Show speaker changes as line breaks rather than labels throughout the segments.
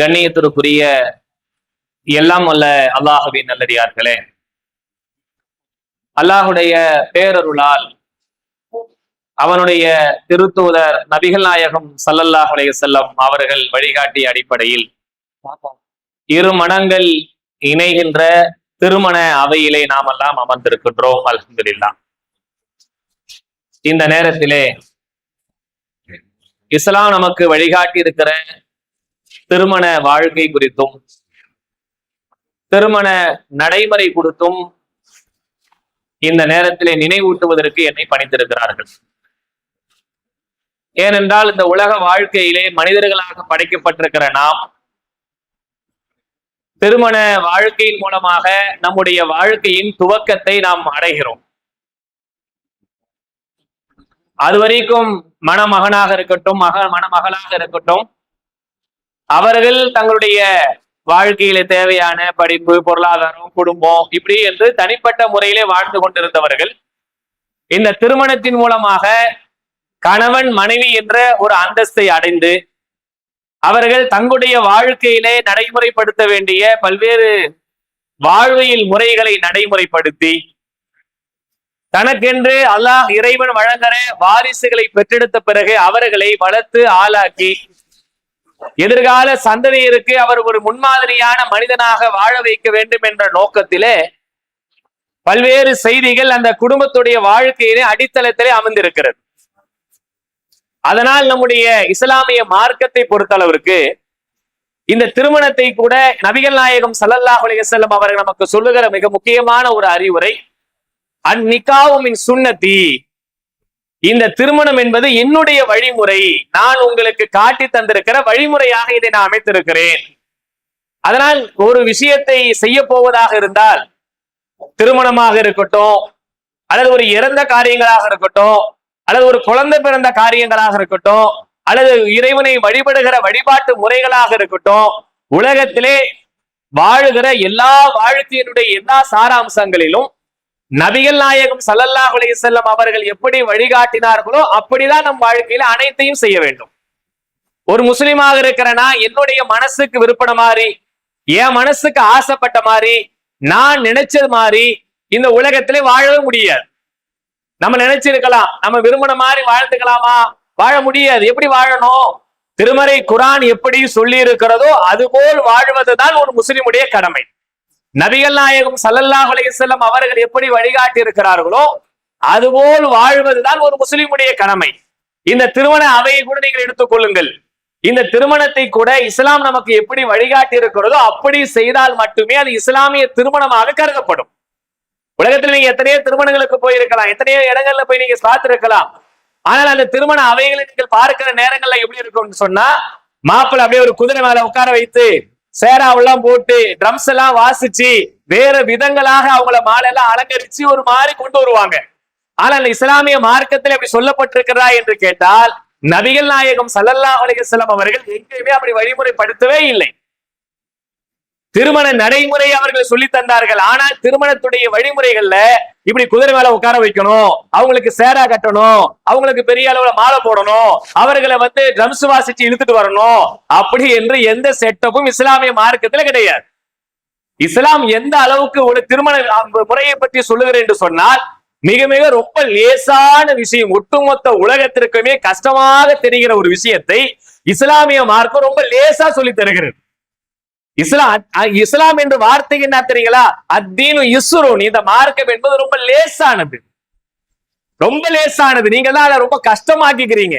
கண்ணியத்திற்குரிய எல்லாம் வல்ல அல்லாஹுவின் நல்லடியார்களே. அல்லாஹுடைய பேரருளால் அவனுடைய திருத்தூதர் நபிகள் நாயகம் சல்லல்லாஹ் செல்லம் அவர்கள் வழிகாட்டிய அடிப்படையில் இரு மனங்கள் இணைகின்ற திருமண அவையிலே நாம் எல்லாம் அமர்ந்திருக்கின்றோம். அல்ஹம்துலில்லாஹ். இந்த நேரத்திலே இஸ்லாம் நமக்கு வழிகாட்டி இருக்கிற திருமண வாழ்க்கை குறித்தும் திருமண நடைமுறை குறித்தும் இந்த நேரத்திலே நினைவூட்டுவதற்கு என்னை பணித்திருக்கிறார்கள். ஏனென்றால் இந்த உலக வாழ்க்கையிலே மனிதர்களாக படைக்கப்பட்டிருக்கிற நாம் திருமண வாழ்க்கையின் மூலமாக நம்முடைய வாழ்க்கையின் துவக்கத்தை நாம் அடைகிறோம். அது வரைக்கும் மணமகனாக இருக்கட்டும் மக மணமகளாக இருக்கட்டும் அவர்கள் தங்களுடைய வாழ்க்கையில தேவையான படிப்பு பொருளாதாரம் குடும்பம் இப்படி என்று தனிப்பட்ட முறையிலே வாழ்ந்து கொண்டிருந்தவர்கள் இந்த திருமணத்தின் மூலமாக கணவன் மனைவி என்ற ஒரு அந்தஸ்தை அடைந்து அவர்கள் தங்களுடைய வாழ்க்கையிலே நடைமுறைப்படுத்த வேண்டிய பல்வேறு வாழ்வியல் முறைகளை நடைமுறைப்படுத்தி தனக்கென்று அல்லாஹ் இறைவன் வழங்குற வாரிசுகளை பெற்றெடுத்த பிறகு அவர்களை வளர்த்து ஆளாக்கி எதிர்கால சந்ததியருக்கு அவர் ஒரு முன்மாதிரியான மனிதனாக வாழ வைக்க வேண்டும் என்ற நோக்கத்திலே பல்வேறு செய்திகள் அந்த குடும்பத்துடைய வாழ்க்கையிலே அடித்தளத்திலே அமர்ந்திருக்கிறது. அதனால் நம்முடைய இஸ்லாமிய மார்க்கத்தை பொறுத்தளவிற்கு இந்த திருமணத்தை கூட நபிகள் நாயகம் சல்லல்லாஹ் அலிசல்லம் அவர்கள் நமக்கு சொல்லுகிற மிக முக்கியமான ஒரு அறிவுரை அந்நிக்காவும் சுண்ணத்தி இந்த திருமணம் என்பது என்னுடைய வழிமுறை. நான் உங்களுக்கு காட்டி தந்திருக்கிற வழிமுறையாக இதை நான் அமைத்திருக்கிறேன். அதனால் ஒரு விஷயத்தை செய்ய போவதாக இருந்தால் திருமணமாக இருக்கட்டும் அல்லது ஒரு இறந்த காரியங்களாக இருக்கட்டும் அல்லது ஒரு குழந்தை பிறந்த காரியங்களாக இருக்கட்டும் அல்லது இறைவனை வழிபடுகிற வழிபாட்டு முறைகளாக இருக்கட்டும் உலகத்திலே வாழுகிற எல்லா வாழ்க்கையினுடைய எல்லா சாராம்சங்களிலும் நபிகள் நாயகம் சல்லல்லாஹ் அலைஹி செல்லம் அவர்கள் எப்படி வழிகாட்டினார்களோ அப்படிதான் நம் வாழ்க்கையில அனைத்தையும் செய்ய வேண்டும். ஒரு முஸ்லீமாக இருக்கிறனா என்னுடைய மனசுக்கு விருப்பம் மாதிரி என் மனசுக்கு ஆசைப்பட்ட மாதிரி நான் நினைச்சது மாதிரி இந்த உலகத்திலே வாழவே முடியாது. நம்ம நினைச்சிருக்கலாம் நம்ம விரும்பின மாதிரி வாழ்ந்துக்கலாமா? வாழ முடியாது. எப்படி வாழணும்? திருமறை குரான் எப்படி சொல்லி இருக்கிறதோ அதுபோல் வாழ்வதுதான் ஒரு முஸ்லிமுடைய கடமை. நபிகள் நாயகம் சல்லல்லாஹ் அலையம் அவர்கள் எப்படி வழிகாட்டி இருக்கிறார்களோ அதுபோல் வாழ்வதுதான் ஒரு முஸ்லிமுடைய கடமை. இந்த திருமண அவையை கூட நீங்கள் எடுத்துக்கொள்ளுங்கள் இந்த திருமணத்தை கூட இஸ்லாம் நமக்கு எப்படி வழிகாட்டி இருக்கிறதோ அப்படி செய்தால் மட்டுமே அது இஸ்லாமிய திருமணமாக கருதப்படும். உலகத்தில் நீங்க எத்தனையோ திருமணங்களுக்கு போயிருக்கலாம் எத்தனையோ இடங்கள்ல போய் நீங்க பார்த்திருக்கலாம். ஆனால் அந்த திருமண அவைகளை நீங்கள் பார்க்கிற நேரங்கள்ல எப்படி இருக்கும்னு சொன்னா மாப்பிள்ளை அப்படியே ஒரு குதிரை மேல உட்கார வைத்து சேராவெல்லாம் போட்டு ட்ரம்ஸ் எல்லாம் வாசிச்சு வேற விதங்களாக அவங்கள மாலை எல்லாம் அலங்கரிச்சு ஒரு மாதிரி கொண்டு வருவாங்க. ஆனால் இஸ்லாமிய மார்க்கத்தில் அப்படி சொல்லப்பட்டிருக்கிறதா என்று கேட்டால் நபிகள் நாயகம் சல்லல்லா அலைஹிஸ்ஸலாம் அவர்கள் எங்கேயுமே அப்படி வழிமுறைப்படுத்தவே இல்லை. திருமண நடைமுறை அவர்கள் சொல்லி தந்தார்கள். ஆனால் திருமணத்துடைய வழிமுறைகள்ல இப்படி குதிரை மேல உட்கார வைக்கணும் அவங்களுக்கு சேரா கட்டணும் அவங்களுக்கு பெரிய அளவுல மாலை போடணும் அவர்களை வந்து ட்ரம்ஸ் வாசிச்சு இழுத்துட்டு வரணும் அப்படி என்று எந்த செட்டப்பும் இஸ்லாமிய மார்க்கத்துல கிடையாது. இஸ்லாம் எந்த அளவுக்கு ஒரு திருமண முறையை பற்றி சொல்லுகிறேன் என்று சொன்னால் மிக மிக ரொம்ப லேசான விஷயம் ஒட்டுமொத்த உலகத்திற்குமே கஷ்டமாக தெரிகிற ஒரு விஷயத்தை இஸ்லாமிய மார்க்கம் ரொம்ப லேசா சொல்லி தருகிறது. இஸ்லாம் இஸ்லாம் என்ற வார்த்தை என்ன தெரியுங்களா? அத்தீனு இஸ்ரூன் இந்த மார்க்கம் என்பது ரொம்ப லேசானது. ரொம்ப லேசானது. நீங்க தான் அதை ரொம்ப கஷ்டமாக்கிக்கிறீங்க.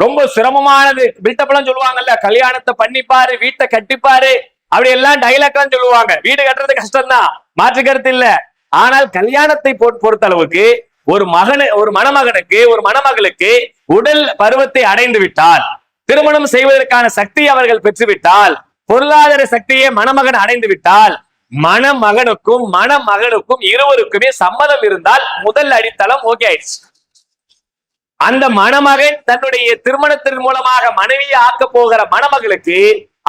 ரொம்ப சிரமமானது. பில்டப் சொல்லுவாங்கல்ல கல்யாணத்தை பண்ணிப்பாரு வீட்டை கட்டிப்பாரு. அப்படி எல்லாம் டைலாக் சொல்லுவாங்க. வீடு கட்டுறது கஷ்டம் தான் மாற்று கருத்து இல்ல. ஆனால் கல்யாணத்தை பொறுத்த அளவுக்கு ஒரு மகனு ஒரு மணமகனுக்கு ஒரு மணமகளுக்கு உடல் பருவத்தை அடைந்து விட்டால் திருமணம் செய்வதற்கான சக்தி அவர்கள் பெற்றுவிட்டால் பொருளாதார சக்தியை மணமகன் அடைந்து விட்டால் மணமகனுக்கும் மணமகனுக்கும் இருவருக்குமே சம்மதம் இருந்தால் முதல் அடித்தளம் ஓகே ஆயிடுச்சு. அந்த மணமகன் தன்னுடைய திருமணத்தின் மூலமாக மனைவியை ஆக்க போகிற மணமகளுக்கு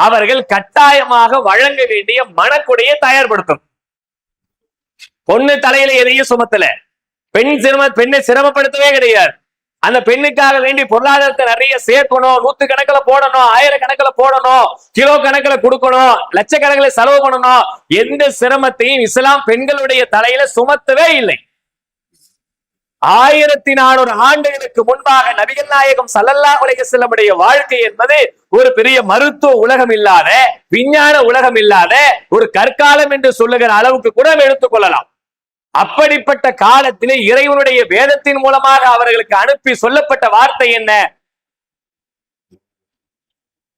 அவர்கள் கட்டாயமாக வழங்க வேண்டிய மனக்குடையை தயார்படுத்தும் பொண்ணு தலையில எதையும் சுமத்தல. பெண் சிரம பெண்ணை சிரமப்படுத்தவே கிடையாது. அந்த பெண்ணுக்காக வேண்டி பொருளாதாரத்தை நிறைய சேர்க்கணும். நூத்து கணக்குல போடணும் ஆயிரக்கணக்குல போடணும் கிலோ கணக்குல கொடுக்கணும் லட்சக்கணக்கில் செலவு பண்ணணும். எந்த சிரமத்தையும் இஸ்லாம் பெண்களுடைய தலையில சுமத்தவே இல்லை. ஆயிரத்தி நானூறு ஆண்டுகளுக்கு முன்பாக நபிகள் நாயகம் சல்லல்லா உலக செல்லமுடைய வாழ்க்கை என்பது ஒரு பெரிய மருத்துவ உலகம் இல்லாத விஞ்ஞான உலகம் இல்லாத ஒரு கற்காலம் என்று சொல்லுகிற அளவுக்கு கூட நம்ம எடுத்துக்கொள்ளலாம் அப்படிப்பட்ட காலத்திலே இறைவனுடைய வேதத்தின் மூலமாக அவர்களுக்கு அனுப்பி சொல்லப்பட்ட வார்த்தை என்ன?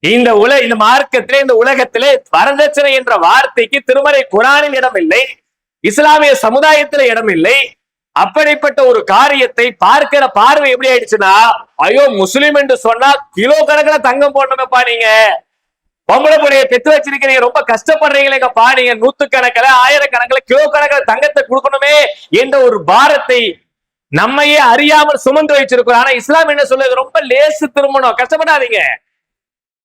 இந்த உல இந்த மார்க்கத்திலே இந்த உலகத்திலே வரதட்சணை என்ற வார்த்தைக்கு திருமறை குரானில் இடம் இல்லை இஸ்லாமிய சமுதாயத்துல இடம் இல்லை அப்படிப்பட்ட ஒரு காரியத்தை பார்க்கிற பார்வை எப்படி ஆயிடுச்சுன்னா ஐயோ முஸ்லிம் என்று சொன்னா கிலோ கணக்குல தங்கம் போடணுமேப்பா நீங்க. பொம்பளை புடைய பெத்து வச்சிருக்கிறீங்க ரொம்ப கஷ்டப்படுறீங்களேங்கப்பா நீங்க நூத்துக்கணக்கில் ஆயிரக்கணக்கில் கிலோ கணக்கில் தங்கத்தை கொடுக்கணுமே என்ற ஒரு பாரத்தை நம்மையே அறியாமல் சுமந்து வச்சிருக்கிறோம் ஆனா இஸ்லாம் என்ன சொல்லுது? ரொம்ப லேசு திருமணம். கஷ்டப்படாதீங்க.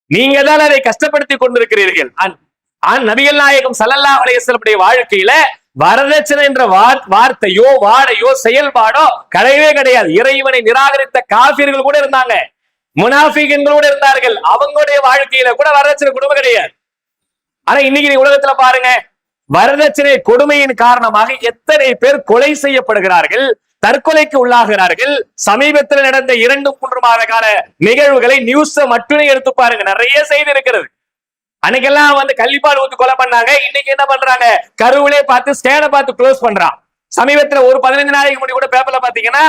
நீங்க தான் அதை கஷ்டப்படுத்தி கொண்டிருக்கிறீர்கள். ஆன்- ஆன் நபிகள் நாயகம் சல்லல்லா அலையசல்லுடைய வாழ்க்கையில வரதட்சணை என்ற வார்த்தையோ வாடையோ செயல்பாடோ கிடையவே கிடையாது. இறைவனை நிராகரித்த காபிர்கள் கூட இருந்தாங்க. முனாஃபிகன்களோடு இருந்தார்கள். அவங்களுடைய வாழ்க்கையில கூட வரதட்சணை குடும்பம் கிடையாது. ஆனா இன்னைக்கு நீ உலகத்துல பாருங்க வரதட்சணை கொடுமையின் காரணமாக எத்தனை பேர் கொலை செய்யப்படுகிறார்கள் தற்கொலைக்கு உள்ளாகிறார்கள். சமீபத்தில் நடந்த இரண்டு மூன்று மாத கால நிகழ்வுகளை நியூஸ் மட்டுமே எடுத்து பாருங்க. நிறைய செய்தி இருக்கிறது. அன்னைக்கெல்லாம் வந்து கள்ளிப்பால் ஊத்து கொலை பண்ணாங்க. இன்னைக்கு என்ன பண்றாங்க? கருவிலே பார்த்து ஸ்கேனை பார்த்து க்ளோஸ் பண்றான். சமீபத்துல ஒரு பதினஞ்சு நாளைக்கு முன்னாடி கூட பேப்பர்ல பாத்தீங்கன்னா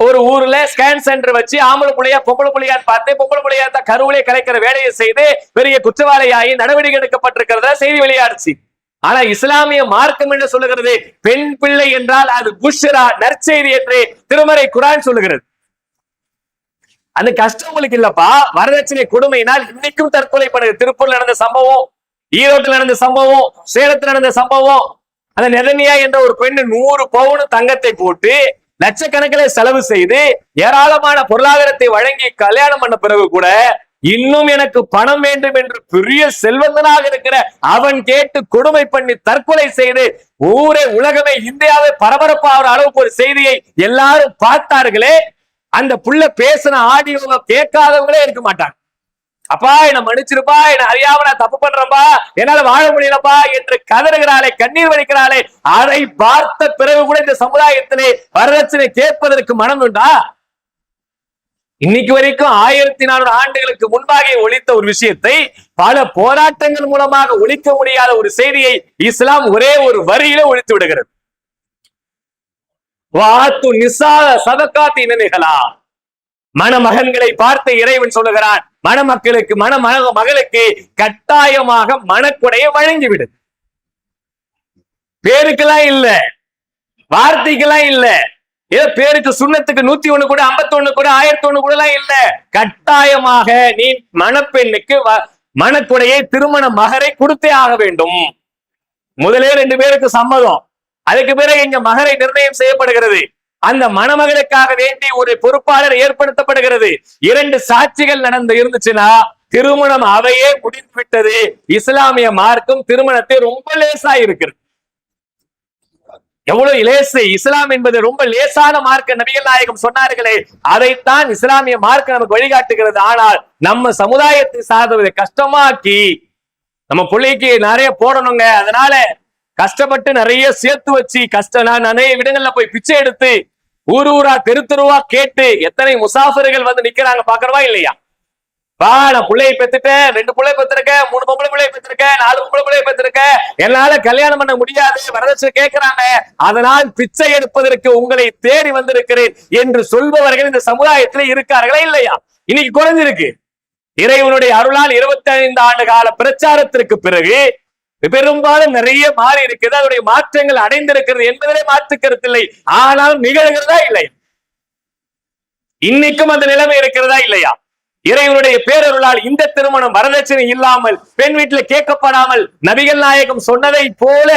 ஒரு ஊர்ல ஸ்கேன் சென்டர் வச்சு ஆம்பளை புள்ளையா பொம்பளை புள்ளையான்னு பார்த்து பொம்பளை புள்ளையா தான் கருவிலே கலைக்கிற வேலையை செய்து பெரிய குற்றவாளியாகி நடவடிக்கை எடுக்கப்பட்டிருக்கிறதா செய்தி வெளியாடுச்சு. ஆனா இஸ்லாமிய மார்க்கம் என்று சொல்லுகிறது? பெண் பிள்ளை என்றால் அது புஷ்ரா நற்செய்தி என்று திருமறை குரான் சொல்லுகிறது. அந்த கஷ்டம் உங்களுக்கு இல்லப்பா. வரதட்சணை கொடுமையினால் இன்னைக்கும் தற்கொலை பண்ணுது திருப்பூர்ல நடந்த சம்பவம் ஈரோட்டில் நடந்த சம்பவம் சேலத்தில் நடந்த சம்பவம் அந்த நெதனியா என்ற ஒரு பெண்ணு நூறு பவுன் தங்கத்தை போட்டு லட்சக்கணக்கில் செலவு செய்து ஏராளமான பொருளாதாரத்தை வழங்கி கல்யாணம் பண்ண பிறகு கூட இன்னும் எனக்கு பணம் வேண்டும் என்று பெரிய செல்வந்தனாக இருக்கிற அவன் கேட்டு கொடுமை பண்ணி தற்கொலை செய்து ஊரே உலகமே இந்தியாவை பரபரப்பாகிற அளவுக்கு ஒரு செய்தியை எல்லாரும் பார்த்தார்களே அந்த புள்ள பேசின ஆடியோவை கேட்காதவங்களே இருக்க மாட்டாங்க. அப்பா என்ன மன்னிச்சிருப்பா என்ன அறியாம நான் தப்பு பண்றப்பா என்னால வாழ முடியலப்பா என்று கதறுகிறாளே கண்ணீர் வலிக்கிறாளே அதை பார்த்த பிறகு கூட இந்த சமுதாயத்திலே வரதட்சணை கேட்பதற்கு மனம் உண்டா? இன்னைக்கு வரைக்கும் ஆயிரத்தி நானூறு ஆண்டுகளுக்கு முன்பாக ஒழித்த ஒரு விஷயத்தை பல போராட்டங்கள் மூலமாக ஒழிக்க முடியாத ஒரு செய்தியை இஸ்லாம் ஒரே ஒரு வரியில ஒழித்து விடுகிறது. வாத்து நிசா சதக்காத்தி நினைகளா? மணமகன்களை பார்த்து இறைவன் சொல்லுகிறான் மணமக்களுக்கு மண மக- மகளுக்கு கட்டாயமாக மணக்குடையை வழங்கிவிடு பேருக்கெல்லாம் இல்ல. வார்த்தைக்கெல்லாம் இல்ல. ஏதோ பேருக்கு சுண்ணத்துக்கு நூத்தி ஒண்ணு கூட 51 கூட ஆயிரத்தி ஒண்ணு கூட எல்லாம் இல்ல. கட்டாயமாக நீ மணப்பெண்ணுக்கு வ- மணக்குடையை திருமண மகரை கொடுத்தே ஆக வேண்டும். முதலே ரெண்டு பேருக்கு சம்மதம். அதுக்கு பிறகு இங்க மகரை நிர்ணயம் செய்யப்படுகிறது. அந்த மணமகளுக்காக வேண்டி ஒரு பொறுப்பாளர் ஏற்படுத்தப்படுகிறது. இரண்டு சாட்சிகள் நடந்து இருந்துச்சுன்னா திருமணம் அவையே முடிந்து விட்டது இஸ்லாமிய மார்க்கம் திருமணத்தை ரொம்ப லேசா இருக்கிறது எவ்வளவு லேசு இஸ்லாம் என்பது ரொம்ப லேசான மார்க்க நபிகள் நாயகம் சொன்னார்களே. அதைத்தான் இஸ்லாமிய மார்க்க நமக்கு வழிகாட்டுகிறது. ஆனால் நம்ம சமுதாயத்தை சார்ந்ததை கஷ்டமாக்கி நம்ம பிள்ளைக்கு நிறைய போடணுங்க. அதனால கஷ்டப்பட்டு நிறைய சேர்த்து வச்சு கஷ்டம் நான் நிறைய இடங்கள்ல போய் பிச்சை எடுத்து ஊர் ஊரா தெரு தெருவா கேட்டு எத்தனை முசாஃபர்கள் வந்து நிக்கிறாங்க பாக்குறவா இல்லையா? பா நான் பிள்ளைய பெத்துட்டேன் ரெண்டு பிள்ளை பெற்றிருக்கேன் மூணு பொம்பளை பிள்ளைய பெற்றிருக்கேன் நாலு பொம்பளை பிள்ளைய பெற்றிருக்கேன். என்னால கல்யாணம் பண்ண முடியாது வரதட்சணை கேட்கிறாங்க அதனால் பிச்சை எடுப்பதற்கு உங்களை தேடி வந்திருக்கிறேன் என்று சொல்பவர்கள் இந்த சமுதாயத்தில் இருக்கார்களா இல்லையா? இன்னைக்கு குறைஞ்சிருக்கு. இறைவனுடைய அருளால் இருபத்தி ஐந்து ஆண்டு கால பிரச்சாரத்திற்கு பிறகு பெரும்பாலும் நிறைய மாறி இருக்குது. அதனுடைய மாற்றங்கள் அடைந்திருக்கிறது என்பதிலே மாற்று கருத்தில்லை ஆனால் நிகழ்கிறதா இல்லை? இன்னைக்கும் அந்த நிலைமை இருக்கிறதா இல்லையா? இறைவனுடைய பேரருளால் இந்த திருமணம் வரதட்சணை இல்லாமல் பெண் வீட்டுல கேட்கப்படாமல் நபிகள் நாயகம் சொன்னதை போல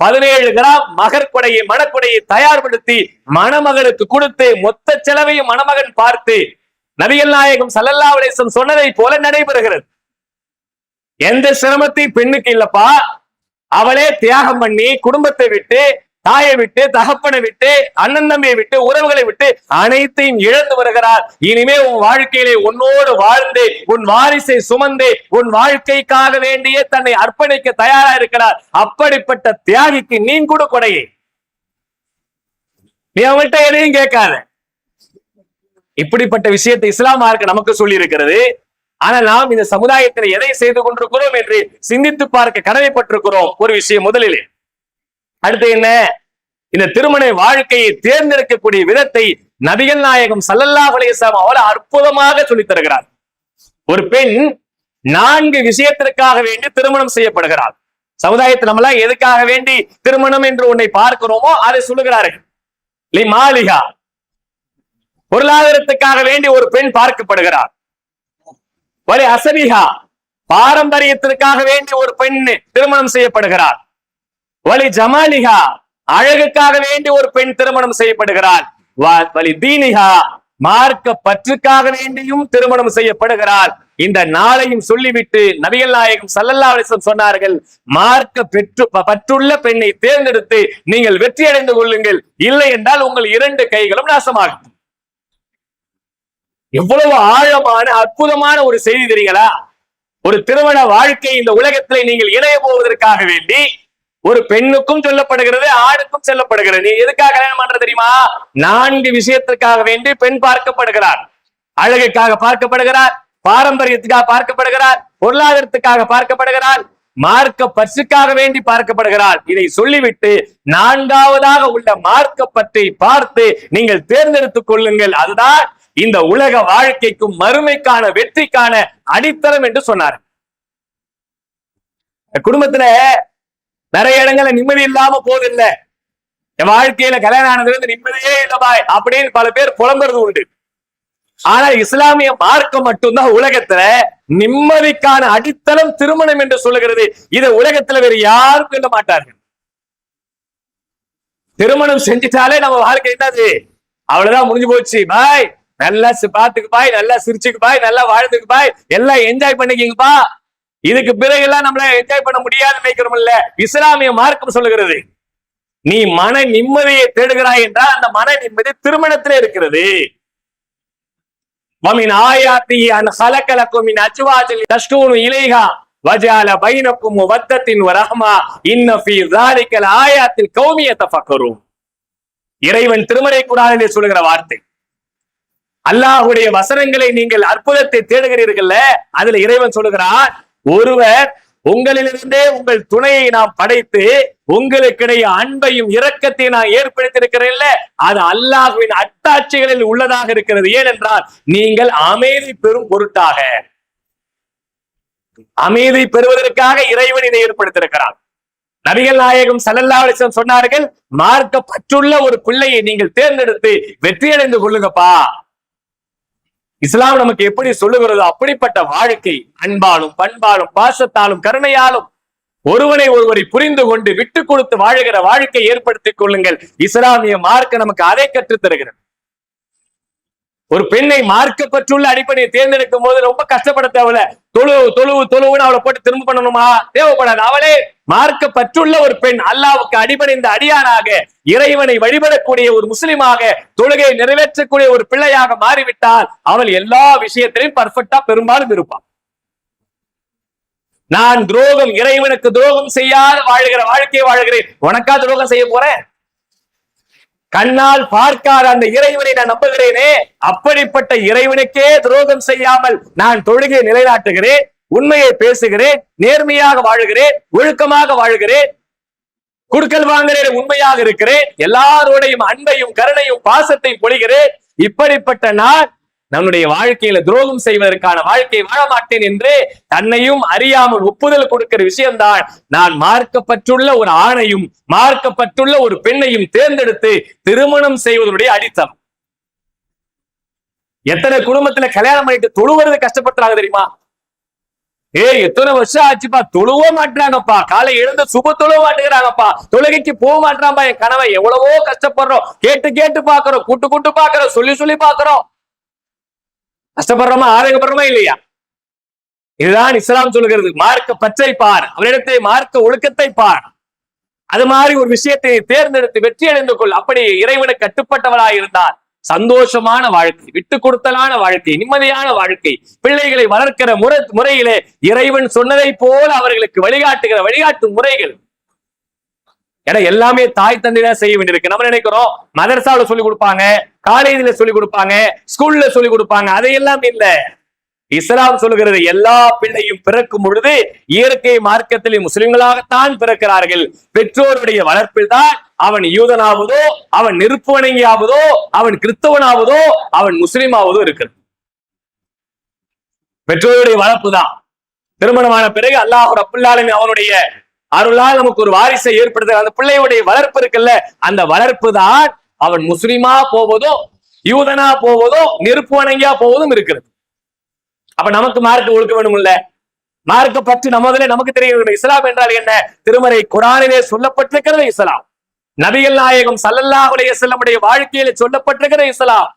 பதினேழு கிராம் மகர் கொடையை மணக்கொடையை தயார்படுத்தி மணமகனுக்கு கொடுத்து மொத்த செலவையும் மணமகன் பார்த்து நபிகள் நாயகம் சல்லல்லா சொன்னதை போல நடைபெறுகிறது. எந்த சிரமத்தையும் பெண்ணுக்கு இல்லப்பா. அவளே தியாகம் பண்ணி குடும்பத்தை விட்டு தாயை விட்டு தகப்பனை விட்டு அண்ணன் தம்பியை விட்டு உறவுகளை விட்டு அனைத்தையும் இழந்து வருகிறார். இனிமே உன் வாழ்க்கையிலே உன்னோடு வாழ்ந்து உன் வாரிசை சுமந்து உன் வாழ்க்கைக்காக வேண்டியே தன்னை அர்ப்பணிக்க தயாரா இருக்கிறார். அப்படிப்பட்ட தியாகிக்கு நீ கூட கொடையே. நீ அவன்கிட்ட எதையும் கேட்காத. இப்படிப்பட்ட விஷயத்தை இஸ்லாம் மார்க்க நமக்கு சொல்லி இருக்கிறது ஆனால் நாம் இந்த சமுதாயத்தில் எதை செய்து கொண்டிருக்கிறோம் என்று சிந்தித்து பார்க்க கடமைப்பட்டிருக்கிறோம் ஒரு விஷயம் முதலிலே. அடுத்து என்ன? இந்த திருமண வாழ்க்கையை தேர்ந்தெடுக்கக்கூடிய விதத்தை நபிகள் நாயகம் சல்லல்லா அலைஹி அவளை அற்புதமாக சொல்லித் தருகிறார். ஒரு பெண் நான்கு விஷயத்திற்காக வேண்டி திருமணம் செய்யப்படுகிறார் சமுதாயத்தில் நம்மளாம் எதுக்காக வேண்டி திருமணம் என்று உன்னை பார்க்கிறோமோ அதை சொல்லுகிறார்கள். லி பொருளாதாரத்துக்காக வேண்டி ஒரு பெண் பார்க்கப்படுகிறார் வலி அசபிகா பாரம்பரியத்திற்காக வேண்டி ஒரு பெண் திருமணம் செய்யப்படுகிறார் வலி ஜமாலிகா அழகுக்காக வேண்டி ஒரு பெண் திருமணம் செய்யப்படுகிறார் வலி தீனிகா மார்க்க பற்றுக்காக வேண்டியும் திருமணம் செய்யப்படுகிறார் இந்த நாளையும் சொல்லிவிட்டு நபிகள் நாயகம் சல்லல்லா அலிசம் சொன்னார்கள் மார்க்க பெற்று பற்றுள்ள பெண்ணை தேர்ந்தெடுத்து நீங்கள் வெற்றி அடைந்து கொள்ளுங்கள். இல்லை என்றால் உங்கள் இரண்டு கைகளும் நாசமாகும். எவ்வளவு ஆழமான அற்புதமான ஒரு செய்தி தெரியுங்களா? ஒரு திருமண வாழ்க்கை இந்த உலகத்திலே நீங்கள் இணைய போவதற்காக வேண்டி ஒரு பெண்ணுக்கும் சொல்லப்படுகிறது ஆணுக்கும் சொல்லப்படுகிறது. நீ எதுக்காக கல்யாணம் பண்ற தெரியுமா? நான்கு விஷயத்திற்காக வேண்டி பெண் பார்க்கப்படுகிறார் அழகுக்காக பார்க்கப்படுகிறார் பாரம்பரியத்துக்காக பார்க்கப்படுகிறார் பொருளாதாரத்துக்காக பார்க்கப்படுகிறார் மார்க்க பற்றுக்காக வேண்டி பார்க்கப்படுகிறார் இதை சொல்லிவிட்டு நான்காவதாக உள்ள மார்க்க பற்றை பார்த்து நீங்கள் தேர்ந்தெடுத்துக் கொள்ளுங்கள். அதுதான் இந்த உலக வாழ்க்கைக்கும் மறுமைக்கான வெற்றிக்கான அடித்தளம் என்று சொன்னார். குடும்பத்துல நிறைய இடங்கள்ல நிம்மதி இல்லாம போதில்ல. என் வாழ்க்கையில கல்யாணம் ஆனதுல இருந்து நிம்மதியே இல்ல பாய் அப்படின்னு பல பேர் புலம்புறது உண்டு. ஆனா இஸ்லாமிய மார்க்கம் மட்டும்தான் உலகத்துல நிம்மதிக்கான அடித்தளம் திருமணம் என்று சொல்லுகிறது. இதை உலகத்துல வேற யாரும் சொல்ல மாட்டார்கள். திருமணம் செஞ்சுட்டாலே நம்ம வாழ்க்கை என்னது? அவ்வளவுதான் முடிஞ்சு போச்சு. பாய் நல்லா பாத்துக்கு பாய் நல்லா சிரிச்சுக்கு பாய் நல்லா வாழ்ந்துக்கு பாய் எல்லாம் என்ஜாய் பண்ணிக்கிங்கப்பா. இதுக்கு பிறகு எல்லாம் நம்மள என்ஜாய் பண்ண முடியாது நினைக்கிறோம் இல்ல. இஸ்லாமிய மார்க்கம் சொல்லுகிறது நீ மன நிம்மதியை தேடுகிறாய் என்றால் அந்த மன நிம்மதி திருமணத்திலே இருக்கிறது. வமின் ஆயாத்தி அன் ஹலக்கலக்குமின் அச்சுவாஜலி தஷ்டூனு இலேகா வஜால பைனக்கும் வத்தத்தின் ரஹ்மா இன்னஃபி ஜாலிக்கல் ஆயாத்தில் கௌமியத்தை பக்கரும் இறைவன் திருமறை கூடாதிலே சொல்லுகிற வார்த்தை அல்லாஹுடைய வசனங்களை நீங்கள் அற்புதத்தை தேடுகிறீர்கள்ல அதுல இறைவன் சொல்லுகிறான் ஒருவர் உங்களிலிருந்தே உங்கள் துணையை நாம் படைத்து உங்களுக்கிடையே அன்பையும் இரக்கத்தையும் நான் ஏற்படுத்தியிருக்கிறேன்ல அது அல்லாஹுவின் அட்டாட்சிகளில் உள்ளதாக இருக்கிறது. ஏனென்றால் நீங்கள் அமைதி பெறும் பொருட்டாக அமைதி பெறுவதற்காக இறைவன் இதை ஏற்படுத்தியிருக்கிறான். நபிகள் நாயகம் ஸல்லல்லாஹு சொன்னார்கள் மார்க்கப்பற்றுள்ள ஒரு பிள்ளையை நீங்கள் தேர்ந்தெடுத்து வெற்றியடைந்து கொள்ளுங்கப்பா. இஸ்லாம் நமக்கு எப்படி சொல்லுகிறதோ அப்படிப்பட்ட வாழ்க்கை அன்பாலும் பண்பாலும் பாசத்தாலும் கருணையாலும் ஒருவனை ஒருவரை புரிந்து கொண்டு விட்டு கொடுத்து வாழுகிற வாழ்க்கை ஏற்படுத்திக் கொள்ளுங்கள். இஸ்லாமிய மார்க்க நமக்கு அதை கற்றுத் தருகிறது ஒரு பெண்ணை மார்க்கப்பட்டுள்ள அடிப்படையை தேர்ந்தெடுக்கும் போது ரொம்ப கஷ்டப்பட தேவையில்ல. தொழு தொழுவு தொழுவுன்னு அவளை போட்டு திரும்ப பண்ணணுமா? தேவைப்படாது. அவளே மார்க்கப்பட்டுள்ள ஒரு பெண் அல்லாவுக்கு அடிபணிந்த அடியானாக இறைவனை வழிபடக்கூடிய ஒரு முஸ்லிமாக தொழுகை நிறைவேற்றக்கூடிய ஒரு பிள்ளையாக மாறிவிட்டால் அவள் எல்லா விஷயத்திலையும் பர்ஃபெக்டா பெரும்பாலும் இருப்பான் நான் துரோகம் இறைவனுக்கு துரோகம் செய்யாத வாழ்கிற வாழ்க்கையை வாழ்கிறேன். உனக்கா துரோகம் செய்ய போறேன்? கண்ணால் பார்க்காத அந்த இறைவனை நான் நம்புகிறேனே. அப்படிப்பட்ட இறைவனுக்கே துரோகம் செய்யாமல் நான் தொழுகை நிலைநாட்டுகிறேன் உண்மையை பேசுகிறேன் நேர்மையாக வாழுகிறேன் ஒழுக்கமாக வாழுகிறேன் குடுக்கல் வாங்குகிறேன் உண்மையாக இருக்கிறேன் எல்லாரோடையும் அன்பையும் கருணையும் பாசத்தையும் பொழிகிறேன். இப்படிப்பட்ட நான் நம்முடைய வாழ்க்கையில துரோகம் செய்வதற்கான வாழ்க்கை வாழ மாட்டேன் என்று தன்னையும் அறியாமல் ஒப்புதல் கொடுக்கிற விஷயம்தான். நான் மார்க்கப்பட்டுள்ள ஒரு ஆணையும் மார்க்கப்பட்டுள்ள ஒரு பெண்ணையும் தேர்ந்தெடுத்து திருமணம் செய்வதனுடைய அடித்தம் எத்தனை குடும்பத்துல கல்யாணம் பண்ணிட்டு தொழுவது கஷ்டப்படுறாங்க தெரியுமா? ஏய் எத்தனை வருஷம் ஆச்சுப்பா? தொழுவ மாட்டாங்கப்பா காலை எழுந்து சுப தொழுவ மாட்டேங்கிறாங்கப்பா தொழுகைக்கு போக மாட்டான்பா என் கணவன். எவ்வளவோ கஷ்டப்படுறோம். கேட்டு கேட்டு பாக்குறோம் கூட்டு கூட்டு பாக்குறோம் சொல்லி சொல்லி பாக்குறோம் கஷ்டப்படுறோமா ஆரோக்கியப்படுறோமா இல்லையா? இதுதான் இஸ்லாம் சொல்லுகிறது. மார்க்க பச்சை பார். அவரிடத்தை மார்க்க ஒழுக்கத்தை பார். அது மாதிரி ஒரு விஷயத்தை தேர்ந்தெடுத்து வெற்றி அடைந்து கொள். அப்படி இறைவனை கட்டுப்பட்டவராயிருந்தால் சந்தோஷமான வாழ்க்கை விட்டு கொடுத்தலான வாழ்க்கை நிம்மதியான வாழ்க்கை பிள்ளைகளை வளர்க்கிற முறை முறையிலே இறைவன் சொன்னதை போல அவர்களுக்கு வழிகாட்டுகிற வழிகாட்டு முறைகள். ஏன்னா எல்லாமே தாய் தந்தைதான் செய்ய வேண்டியிருக்கு. நம்ம நினைக்கிறோம் மதரசாவில் சொல்லி கொடுப்பாங்க காலேஜ்ல சொல்லி கொடுப்பாங்க ஸ்கூல்ல சொல்லி கொடுப்பாங்க அதையெல்லாம் இல்ல. இஸ்லாம் சொல்லுகிறது எல்லா பிள்ளையும் பிறக்கும் பொழுது இயற்கை மார்க்கத்திலே முஸ்லிம்களாகத்தான் பிறக்கிறார்கள். பெற்றோருடைய வளர்ப்பில் தான் அவன் யூதனாவதோ அவன் நெருப்புவணங்கியாவதோ அவன் கிறிஸ்தவனாவதோ அவன் முஸ்லீமாவதோ இருக்கிறது பெற்றோருடைய வளர்ப்பு தான். திருமணமான பிறகு அல்லாஹ் அப்புல்லாலுமே அவனுடைய அருளால் நமக்கு ஒரு வாரிசை ஏற்படுத்த அந்த பிள்ளையுடைய வளர்ப்பு இருக்குல்ல அந்த வளர்ப்பு தான் அவன் முஸ்லிமா போவதோ யூதனா போவதோ நெருப்பு வணங்கியா போவதும் இருக்கிறது. அப்ப நமக்கு மார்க் ஒழுக்க வேணும் இல்ல மார்க்க பற்றி நமதுல நமக்கு தெரியும் இஸ்லாம் என்றால் என்ன? திருமறை குரானிலே சொல்லப்பட்டிருக்கிறது இஸ்லாம். நபிகள் நாயகம் சல்லல்லாவுடைய செல்லமுடைய வாழ்க்கையில சொல்லப்பட்டிருக்கிற இஸ்லாம்.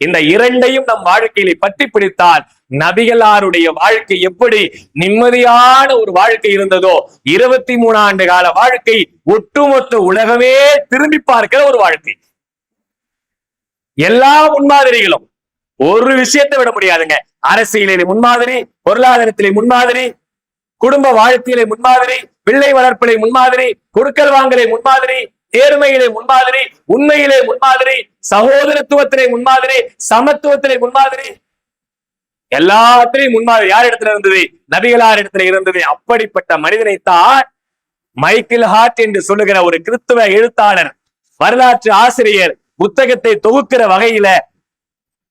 இந்த இரண்டையும் நம் வாழ்க்கையில பற்றி பிடித்தால் நபிகளாருடைய வாழ்க்கை எப்படி நிம்மதியான ஒரு வாழ்க்கை இருந்ததோ இருபத்தி மூணு ஆண்டு கால வாழ்க்கை ஒட்டுமொத்த உலகமே திரும்பி பார்க்கிற ஒரு வாழ்க்கை. எல்லா முன்மாதிரிகளும் ஒரு விஷயத்தை விட முடியாதுங்க. அரசியலிலே முன்மாதிரி பொருளாதாரத்திலே முன்மாதிரி குடும்ப வாழ்க்கையிலே முன்மாதிரி பிள்ளை வளர்ப்பிலே முன்மாதிரி கொடுக்கல் வாங்கலை முன்மாதிரி நேர்மையிலே முன்மாதிரி உண்மையிலே முன்மாதிரி சகோதரத்துவத்திலே முன்மாதிரி சமத்துவத்திலே முன்மாதிரி. எல்லாத்திலையும் முன்மாதிரி யார் இடத்துல இருந்தது? நபிகளார் இடத்துல இருந்தது. அப்படிப்பட்ட மனிதனைத்தான் மைக்கேல் ஹார்ட் என்று சொல்லுகிற ஒரு கிறிஸ்துவ எழுத்தாளர் வரலாற்று ஆசிரியர் புத்தகத்தை தொகுக்கிற வகையில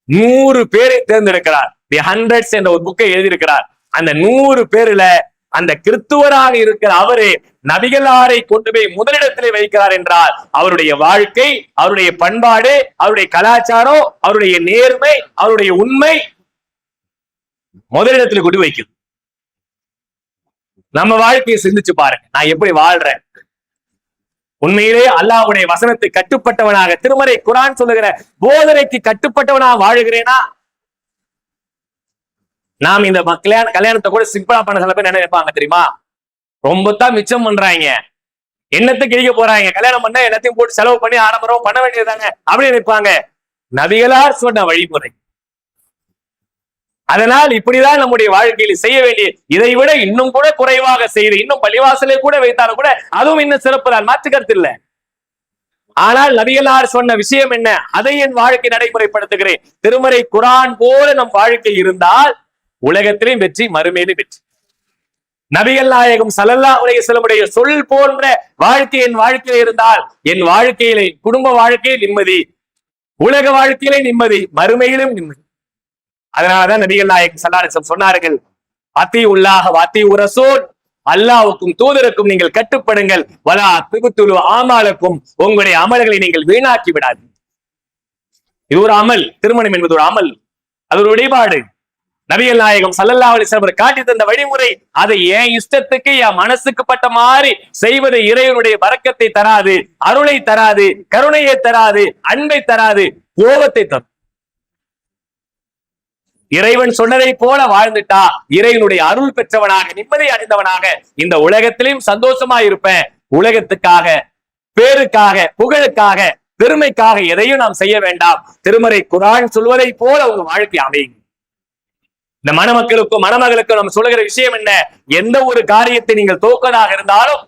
நூறு பேரை தேர்ந்தெடுக்கிறார். தி ஹண்ட்ரட்ஸ் என்ற ஒரு புக்கை எழுதியிருக்கிறார். அந்த நூறு பேருல அந்த கிறிஸ்துவராக இருக்கிற அவரே நபிகளாரை கொண்டு போய் முதலிடத்திலே வைக்கிறார் என்றால் அவருடைய வாழ்க்கை அவருடைய பண்பாடு அவருடைய கலாச்சாரம் அவருடைய நேர்மை அவருடைய உண்மை முதலிடத்தில் கொண்டு வைக்குது. நம்ம வாழ்க்கையை சிந்திச்சு பாருங்க. நான் எப்படி வாழ்றேன்? உண்மையிலே அல்லாவுடைய வசனத்தை கட்டுப்பட்டவனாக திருமறை குரான் சொல்லுகிற போதனைக்கு கட்டுப்பட்டவனாக வாழுகிறேனா? நாம் இந்த கல்யாண கல்யாணத்தை கூட சிம்பிளா பண்ண சில பேர் நினைப்பாங்க தெரியுமா? ரொம்ப தான் மிச்சம் பண்றாங்க. என்னத்தை கிழிக்க போறாங்க? கல்யாணம் பண்ண எல்லாத்தையும் போட்டு செலவு பண்ணி ஆடம்பரம் பண்ண வேண்டியதுதாங்க அப்படின்னு நினைப்பாங்க. நபிகளார் சொன்ன வழிமுறை. அதனால் இப்படிதான் நம்முடைய வாழ்க்கையில் செய்ய வேண்டிய இதை விட இன்னும் கூட குறைவாக செய்து இன்னும் பள்ளிவாசலை கூட வைத்தாலும் கூட அதுவும் இன்னும் சிறப்பு தான். மாற்று கருத்து இல்லை. ஆனால் நபிகளார் சொன்ன விஷயம் என்ன? அதை என் வாழ்க்கை நடைமுறைப்படுத்துகிறேன். திருமறை குரான் போல நம் வாழ்க்கை இருந்தால் உலகத்திலையும் வெற்றி மறுமையிலும் வெற்றி. நபிகள் நாயகம் சலல்லா உலக செல்லமுடைய சொல் போன்ற வாழ்க்கை என் வாழ்க்கையில இருந்தால் என் வாழ்க்கையிலே குடும்ப வாழ்க்கையில் நிம்மதி உலக வாழ்க்கையிலே நிம்மதி மறுமையிலும் நிம்மதி. அதனாலதான் நபிகள் நாயகம் சல்லாசம் சொன்னார்கள் அத்தி உள்ளாக வாத்தி உரசோன் அல்லாவுக்கும் தூதருக்கும் நீங்கள் கட்டுப்படுங்கள். வலா திகுத்துழு ஆமாலுக்கும் உங்களுடைய அமல்களை நீங்கள் வீணாக்கி விடாது இது ஒரு அமல் திருமணம் என்பது ஒரு அமல். அது ஒரு வழிபாடு நபிகள் நாயகம் சல்லல்லா அலிஸ்வர் காட்டி தந்த வழிமுறை அதை என் இஷ்டத்துக்கு என் மனசுக்கு பட்ட மாதிரி செய்வது இறைவனுடைய வரக்கத்தை தராது அருளை தராது கருணையை தராது அன்பை தராது கோபத்தை தரும். இறைவன் சொன்னதை போல வாழ்ந்துட்டா இறைவனுடைய அருள் பெற்றவனாக நிம்மதி அடைந்தவனாக இந்த உலகத்திலையும் சந்தோஷமா இருப்பேன். உலகத்துக்காக பேருக்காக புகழுக்காக பெருமைக்காக எதையும் நாம் செய்ய வேண்டாம். திருமறை குரான் சொல்வதை போல உங்க வாழ்க்கை அமையுங்க இந்த மணமக்களுக்கும் மணமகளுக்கும் நம்ம சொல்லுகிற விஷயம் என்ன? எந்த ஒரு காரியத்தை நீங்கள் தோக்கதாக இருந்தாலும்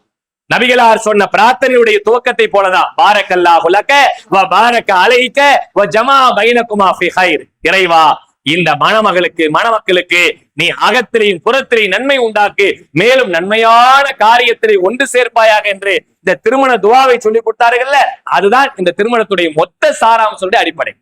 நபிகளார் சொன்ன பிரார்த்தனையுடைய துவக்கத்தை போலதான். பாரக்கல்லா குலக்க வ பாரக்க அலைக்க வ ஜமா பைனகுமா ஃபி ஹைர். இறைவா இந்த மணமகளுக்கு மணமக்களுக்கு நீ அகத்திலையும் புறத்திலையும் நன்மை உண்டாக்கு. மேலும் நன்மையான காரியத்திலே ஒன்று சேர்ப்பாயாக என்று இந்த திருமண துவாவை சொல்லி கொடுத்தார்கள்ல அதுதான் இந்த திருமணத்துடைய மொத்த சாராம்சத்துடைய அடிப்படை.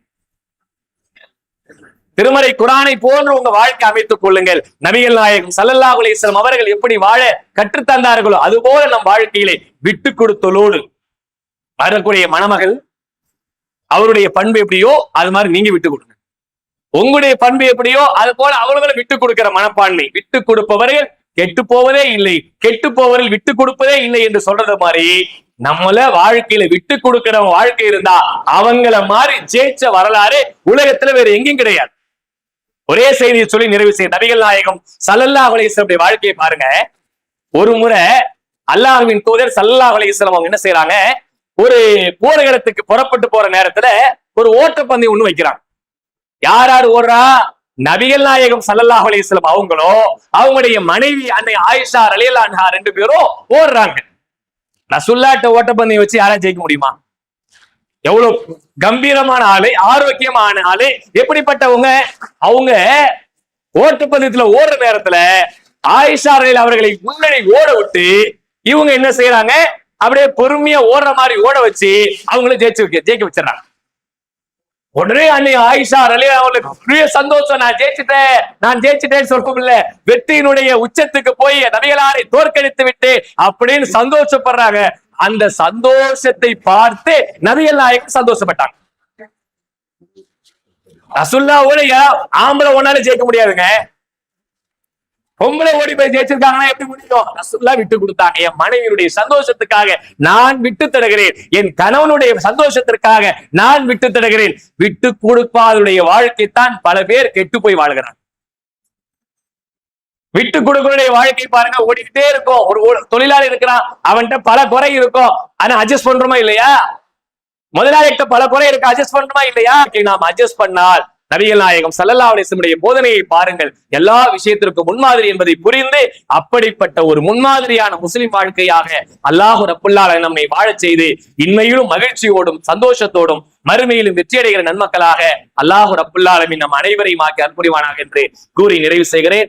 திருமறை குரானை போன்று உங்க வாழ்க்கை அமைத்துக் கொள்ளுங்கள். நபிகள் நாயகம் சல்லல்லா அலைஹி அவர்கள் எப்படி வாழ கற்றுத்தந்தார்களோ அதுபோல நம் வாழ்க்கையிலே விட்டு கொடுத்தலோடு வரக்கூடிய மணமகள் அவருடைய பண்பு எப்படியோ அது மாதிரி நீங்க விட்டு கொடுங்க. உங்களுடைய பண்பு எப்படியோ அது போல அவர்களும் விட்டு கொடுக்கிற மனப்பான்மை. விட்டு கொடுப்பவர்கள் கெட்டு போவதே இல்லை. கெட்டு போவதில் விட்டு கொடுப்பதே இல்லை என்று சொல்றது மாதிரி நம்மள வாழ்க்கையில விட்டு கொடுக்கிற வாழ்க்கை இருந்தா அவங்கள மாதிரி ஜெயிச்ச வரலாறு உலகத்துல வேற எங்கேயும் கிடையாது. ஒரே செய்தியை சொல்லி நிறைவு செய்ய நபிகள் நாயகம் சல்லல்லா அலிஸ்லமுடைய வாழ்க்கையை பாருங்க. ஒரு முறை அல்லாஹ்வின் தூதர் சல்லல்லாஹு அலைஹி அவங்க என்ன செய்யறாங்க ஒரு போர்க்களத்துக்கு புறப்பட்டு போற நேரத்துல ஒரு ஓட்டப்பந்தயம் ஒண்ணு வைக்கிறாங்க யார் யார் ஓடுறா? நபிகள் நாயகம் சல்லல்லாஹ் அலைஹி அவங்களோ அவங்களுடைய மனைவி அன்னை ஆயிஷா ரலியல்லாஹு அன்ஹா ரெண்டு பேரும் ஓடுறாங்க. ரசுல்லாட்ட ஓட்டப்பந்தயம் வச்சு யாரா ஜெயிக்க முடியுமா? எவ்வளவு கம்பீரமான ஆளு ஆரோக்கியமான ஆளு எப்படிப்பட்டவங்க? அவங்க ஓட்டப்பந்தயத்துல ஓடுற நேரத்துல ஆயிஷா ரலியல்லாஹு அவர்களை முன்னணி ஓட விட்டு இவங்க என்ன செய்யறாங்க அப்படியே பொறுமையா ஓடுற மாதிரி ஓட வச்சு அவங்கள ஜெயிச்சு வைக்க ஜெயிக்க வச்சிடறாங்க. உடனே அன்னை ஆயிஷா அலி அவங்களுக்கு பெரிய சந்தோஷம். நான் ஜெயிச்சுட்டேன் நான் ஜெயிச்சுட்டேன்னு சொல்லும் இல்ல. வெற்றியினுடைய உச்சத்துக்கு போய் நபிகளாரை தோற்கடித்து விட்டு அப்படின்னு சந்தோஷப்படுறாங்க. அந்த சந்தோஷத்தை பார்த்து நபிகள் நாயகம் சந்தோஷப்பட்டாங்க. ரசுல்லாவோட யா- ஆம்பளை ஒன்னால ஜெயிக்க முடியாதுங்க. பொம்பளை ஓடி போய் ஜெயிச்சிருக்காங்கன்னா எப்படி முடியும்? ரசுல்லா விட்டு கொடுத்தாங்க. என் மனைவியுடைய சந்தோஷத்துக்காக நான் விட்டு தருகிறேன். என் கணவனுடைய சந்தோஷத்திற்காக நான் விட்டு தருகிறேன். விட்டு கொடுப்பாருடைய வாழ்க்கைத்தான் பல பேர் கெட்டு போய் வாழ்கிறார் விட்டு கொடுக்கணுடைய வாழ்க்கை பாருங்க ஓடிக்கிட்டே இருக்கும். ஒரு தொழிலாளி இருக்கிறான் அவன்கிட்ட பல குறை இருக்கும். ஆனா அட்ஜஸ்ட் பண்றோமா இல்லையா? முதலாளிகிட்ட பல குறை இருக்கு அட்ஜஸ்ட் பண்றோமா இல்லையா? நாம் அட்ஜஸ்ட் பண்ணால் நபிகள் நாயகம் சல்லல்லா அலிசமுடைய போதனையை பாருங்கள். எல்லா விஷயத்திற்கும் முன்மாதிரி என்பதை புரிந்து அப்படிப்பட்ட ஒரு முன்மாதிரியான முஸ்லிம் வாழ்க்கையாக அல்லாஹு ரப்புல்லாஹ் நம்மை வாழச் செய்து இன்மையிலும் மகிழ்ச்சியோடும் சந்தோஷத்தோடும் மறுமையிலும் வெற்றியடைகிற நன்மக்களாக அல்லாஹு ரப்புல்லாலமின் நம் அனைவரையும் ஆக்கி அற்புரிவானாக என்று கூறி நிறைவு செய்கிறேன்.